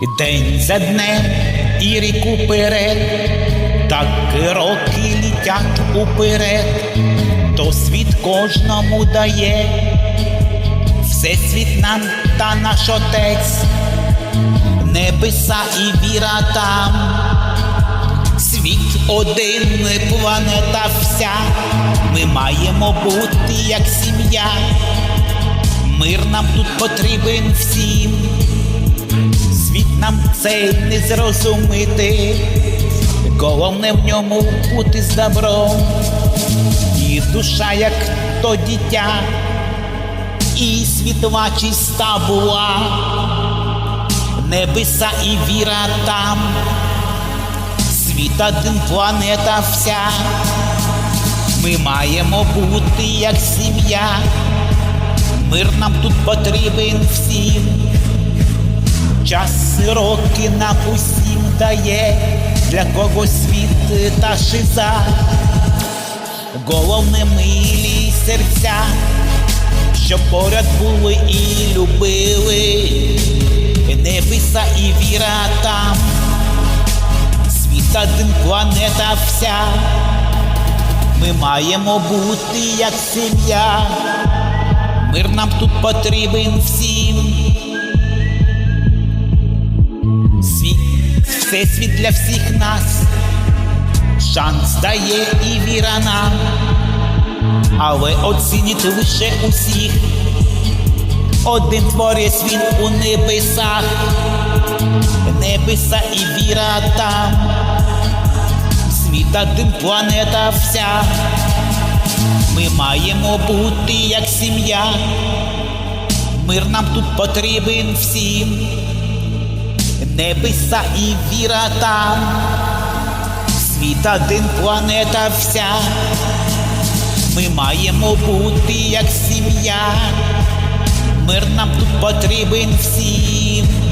День за днем і рік уперед, так роки літять уперед, то світ кожному дає, Всесвіт нам та наш отець, небеса і віра там. Світ один, планета вся, ми маємо бути як сім'я. Мир нам тут потрібен всім, світ нам цей не зрозуміти, головне в ньому бути з добром, і душа, як то дитя, і світова чиста була, небеса і віра там, світ один планета вся, ми маємо бути як сім'я. Мир нам тут потрібен всім, час роки нам усім дає, для кого світ та шиза, головне милі серця, щоб поряд були і любили, небеса і віра там, світ один планета вся, ми маємо бути як сім'я. Мир нам тут потрібен всім. Всесвіт для всіх нас, шанс дає і віра нам, але оцініть лише усіх. Один творець він у небесах, небеса і віра там, світ один планета вся. Ми маємо бути як сім'я, мир нам тут потрібен всім, небеса і віра там, світ один планета вся, ми маємо бути як сім'я, мир нам тут потрібен всім.